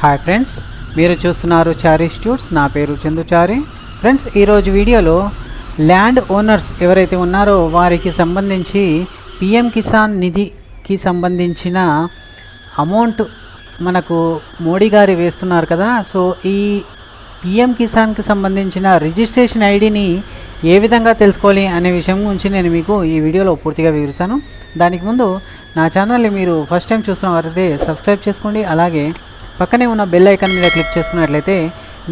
Hi friends మీరు చూస్తున్నారు చారీ స్టూట్స్ నా పేరు చందుచారి ఫ్రెండ్స్ ఈరోజు వీడియోలో ల్యాండ్ ఓనర్స్ ఎవరైతే ఉన్నారో వారికి సంబంధించి పిఎం కిసాన్ నిధికి సంబంధించిన అమౌంట్ మనకు మోడీ గారు వేస్తున్నారు కదా. సో ఈ పిఎం కిసాన్కి సంబంధించిన రిజిస్ట్రేషన్ ఐడిని ఏ విధంగా తెలుసుకోవాలి అనే విషయం గురించి నేను మీకు ఈ వీడియోలో పూర్తిగా వివరిస్తాను. దానికి ముందు నా ఛానల్ని మీరు ఫస్ట్ టైం చూస్తున్న వారైతే సబ్స్క్రైబ్ చేసుకోండి. అలాగే పక్కనే ఉన్న బెల్ ఐకాన్ మీద క్లిక్ చేసుకున్నట్లయితే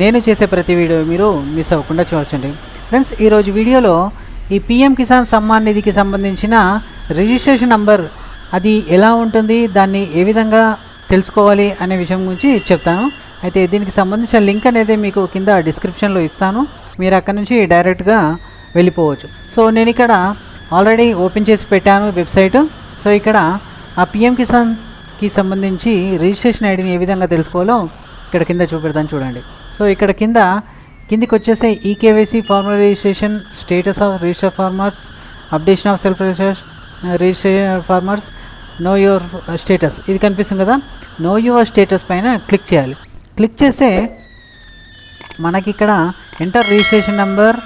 నేను చేసే ప్రతి వీడియో మీరు మిస్ అవ్వకుండా చూడండి ఫ్రెండ్స్ ఈరోజు వీడియోలో ఈ పిఎం కిసాన్ సమ్మాన్ నిధికి సంబంధించిన రిజిస్ట్రేషన్ నంబర్ అది ఎలా ఉంటుంది దాన్ని ఏ విధంగా తెలుసుకోవాలి అనే విషయం గురించి చెప్తాను. అయితే దీనికి సంబంధించిన లింక్ అనేది మీకు కింద డిస్క్రిప్షన్లో ఇస్తాను. మీరు అక్కడ నుంచి డైరెక్ట్గా వెళ్ళిపోవచ్చు. సో నేను ఇక్కడ ఆల్రెడీ ఓపెన్ చేసి పెట్టాను వెబ్సైట్ సో ఇక్కడ ఆ పిఎం కి సంబంధించి రిజిస్ట్రేషన్ ఐడిని ఏ విధంగా తెలుసుకోవాలో ఇక్కడ కింద చూపెడతాను చూడండి. సో ఇక్కడ కింద కిందికి వచ్చేస్తే eKYC farmer registration status of register farmers updation of self registration registration farmers know your status ఇది కనిపిస్తుంది కదా? నో యువర్ స్టేటస్ పైన క్లిక్ చేయాలి. క్లిక్ చేస్తే మనకి ఇక్కడ enter registration number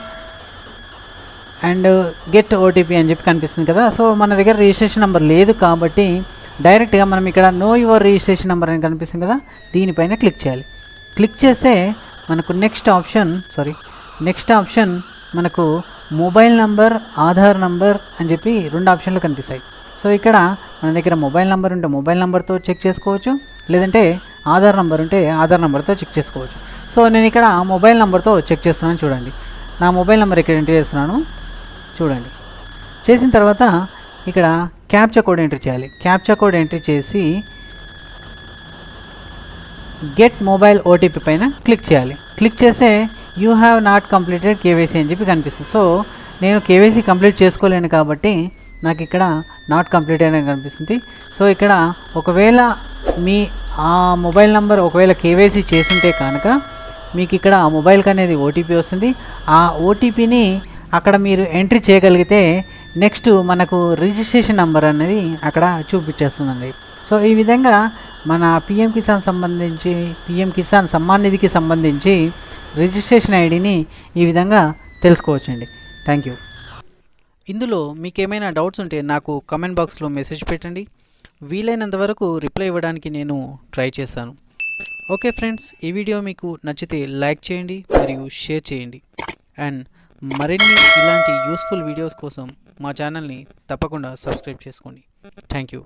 and get OTP అని చెప్పి కనిపిస్తుంది కదా? సో మన దగ్గర రిజిస్ట్రేషన్ నెంబర్ లేదు కాబట్టి డైరెక్ట్గా మనం ఇక్కడ నో యువర్ రిజిస్ట్రేషన్ నెంబర్ అని కనిపిస్తుంది కదా దీనిపైన క్లిక్ చేయాలి. క్లిక్ చేస్తే మనకు next option sorry next option మనకు మొబైల్ నంబర్ ఆధార్ నంబర్ అని చెప్పి రెండు ఆప్షన్లు కనిపిస్తాయి. సో ఇక్కడ మన దగ్గర మొబైల్ నెంబర్ ఉంటే మొబైల్ నెంబర్తో చెక్ చేసుకోవచ్చు లేదంటే ఆధార్ నెంబర్ ఉంటే ఆధార్ నెంబర్తో చెక్ చేసుకోవచ్చు. సో నేను ఇక్కడ మొబైల్ నెంబర్తో చెక్ చేస్తున్నాను చూడండి. నా మొబైల్ నెంబర్ ఇక్కడ ఎంటర్ చేస్తున్నాను చూడండి. చేసిన తర్వాత ఇక్కడ క్యాప్చా కోడ్ ఎంట్రీ చేయాలి. క్యాప్చా కోడ్ ఎంట్రీ చేసి గెట్ మొబైల్ ఓటీపీ పైన క్లిక్ చేయాలి. క్లిక్ చేస్తే you have not completed KYC అని చెప్పి కనిపిస్తుంది. సో నేను కేవైసీ కంప్లీట్ చేసుకోలేను కాబట్టి నాకు ఇక్కడ నాట్ కంప్లీట్ అయిన కనిపిస్తుంది. సో ఇక్కడ ఒకవేళ మీ ఆ మొబైల్ నంబర్ ఒకవేళ కేవైసీ చేసుంటే కనుక మీకు ఇక్కడ ఆ మొబైల్కి అనేది ఓటీపీ వస్తుంది. ఆ ఓటీపీని అక్కడ మీరు ఎంట్రీ చేయగలిగితే నెక్స్ట్ మనకు రిజిస్ట్రేషన్ నెంబర్ అనేది అక్కడ చూపించేస్తుందండి. సో ఈ విధంగా మన పిఎం కిసాన్ సంబంధించి పిఎం కిసాన్ సమ్మాన్ నిధికి సంబంధించి రిజిస్ట్రేషన్ ఐడిని ఈ విధంగా తెలుసుకోవచ్చండి. Thank you. ఇందులో మీకు ఏమైనా డౌట్స్ ఉంటే నాకు కమెంట్ బాక్స్లో మెసేజ్ పెట్టండి. వీలైనంత వరకు రిప్లై ఇవ్వడానికి నేను ట్రై చేస్తాను. ఓకే ఫ్రెండ్స్ ఈ వీడియో మీకు నచ్చితే లైక్ చేయండి మరియు షేర్ చేయండి. అండ్ మరిన్ని ఇలాంటి యూస్ఫుల్ వీడియోస్ కోసం మా ఛానల్ని తప్పకుండా సబ్స్క్రైబ్ చేసుకోండి. Thank you